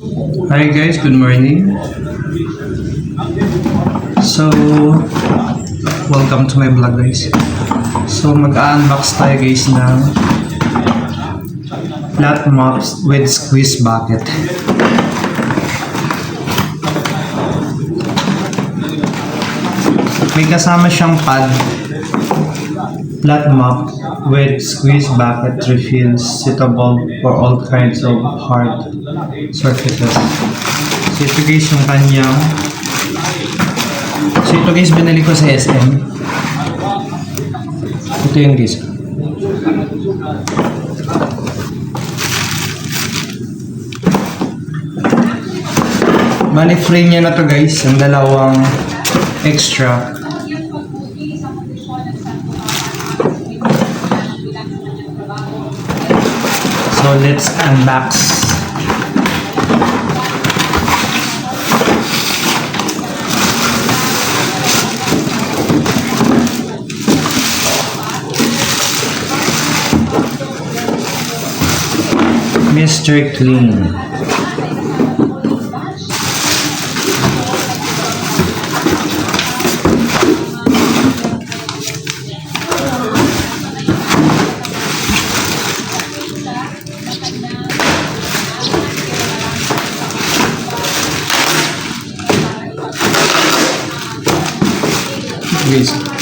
Hi guys, good morning. So, welcome to my vlog guys. So, mag-unbox tayo guys ng flat mops with squeeze bucket. May kasama siyang pad flat mop with squeeze bucket refills suitable for all kinds of hard surfaces. So ito guys yung kanyang So ito guys binili ko sa SM. Ito yung guys. Bali free niya na to guys, ang dalawang extra. So let's unbox. Mr. Clean. Please.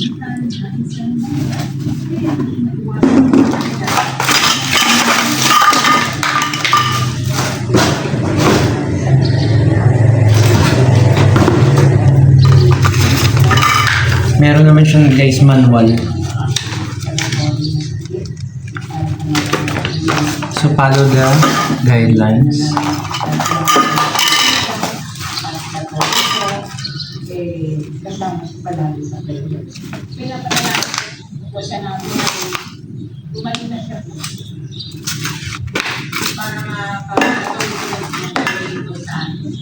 Meron naman siyang guys manual. So follow the guidelines. Eh, kasama siya palagi sa kanya. Pinapadala ko siya na gumaling na siya po. Para makapagpatuloy ko ng dito sa amin.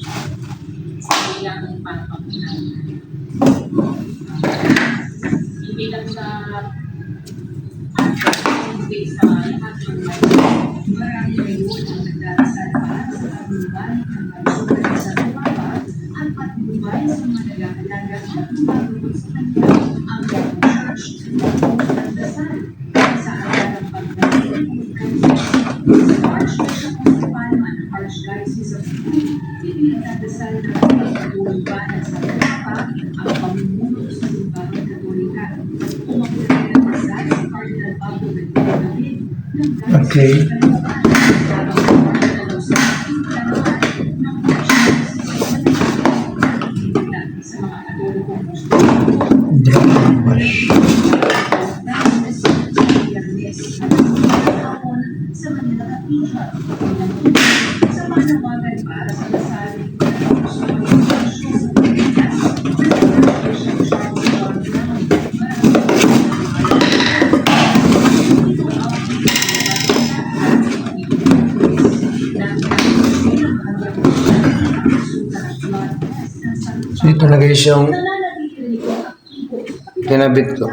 Sa ilang panapakunan. Hindi lang sa Okay. So ito na guys yung kinabit ko.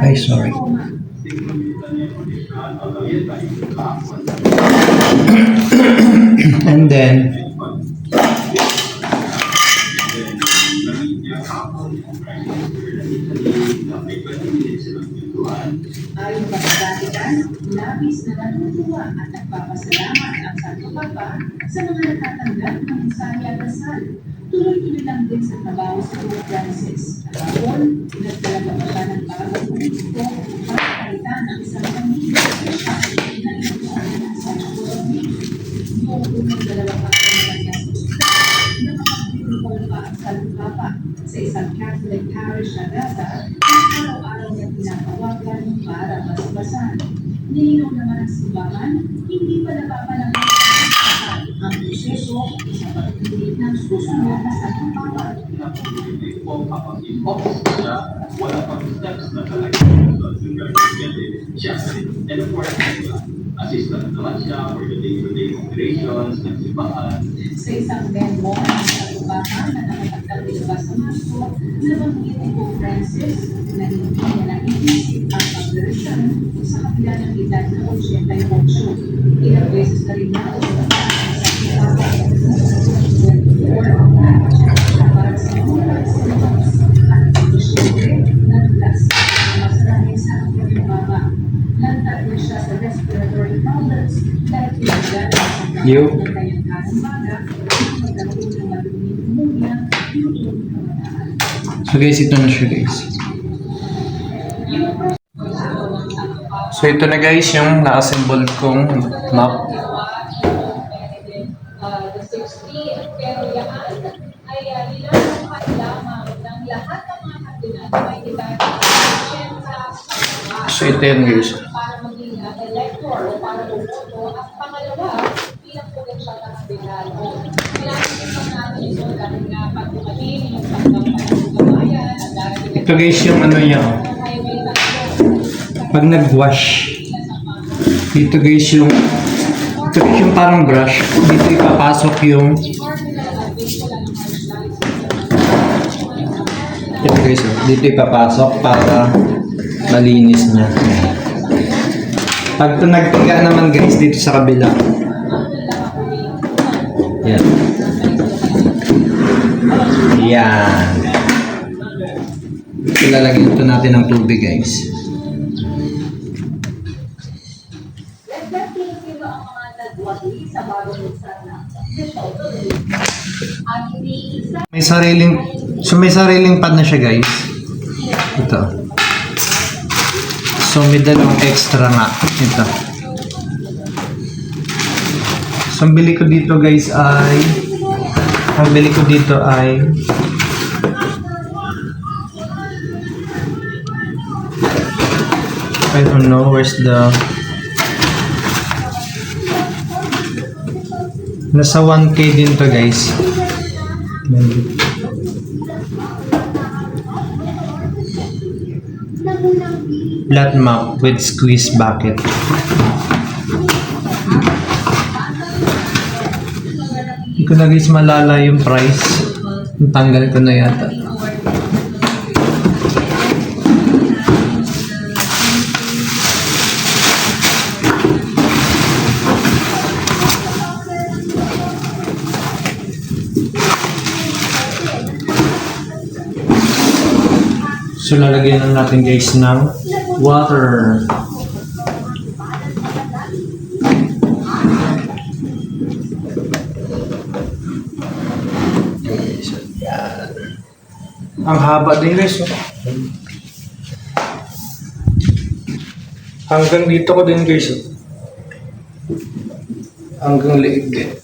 Ay, sorry. And then, sa Vatican, labis na natutuwa at nagpapasalamat ang Santo Papa sa mga natatanggap ng mensahe at. Tuloy-tuloy lang din sa trabaho sa Pope Francis. Kahapon, pinagdala pa siya ng bagong politiko para palitan ang isang pamilya sa pinag-inutuan ng Santo Domingo. Noong unang dalawang araw na kanyang pagkakas, nakapag-protocol pa ang Santo Papa sa isang Catholic parish sa Gaza na araw-araw niya tinatawagan para masibasan. Nilinaw naman ang simbahan, hindi pa napapanahon ang proseso sa pagpili ng susunod na Santo Papa. wala pang steps na talaga siya. And of course, assistant naman siya for the day-to-day. Sa isang memo ng katubahan na nakapagtabi sa Marso, nabanggit ni Pope Francis na hindi niya naiisip sa kabila ng edad na 88. Ilang beses na rin na kamadaan. So guys, ito na siya guys. So ito na guys yung na-assemble kong map. the 60, pero yan ay nilalakad lamang ng lahat ng mga kandidato na may edad sa So ito yan guys. para maging elector para bumoto. At pangalawa, bilang potensyal na kandidato. Kailangan din pa natin ito dahil nga pag dumating yung tanggap pa ng kabayan, ang darating Ito guys yung ano niya. oh. na Pag nag-wash. Dito guys yung ito guys yung parang brush. Dito ipapasok yung ito guys oh. Dito ipapasok para malinis niya. Pag nagtiga naman guys dito sa kabila. Yan. Yan. Ilalagyan ito natin ng tubig guys. May sariling, so may sariling pad na siya guys. Ito. So may dalawang extra nga. Ito. So ang bili ko dito guys ay, ang bili ko dito ay, I don't know where's the, nasa 1k din to guys. Maybe. Flat map with squeeze bucket. Hindi ko na guys malala yung price. Tanggal ko na yata. So lalagyan na natin guys ng water. Ang haba din guys. oh. Hanggang dito ko din guys. oh. Hanggang liig din.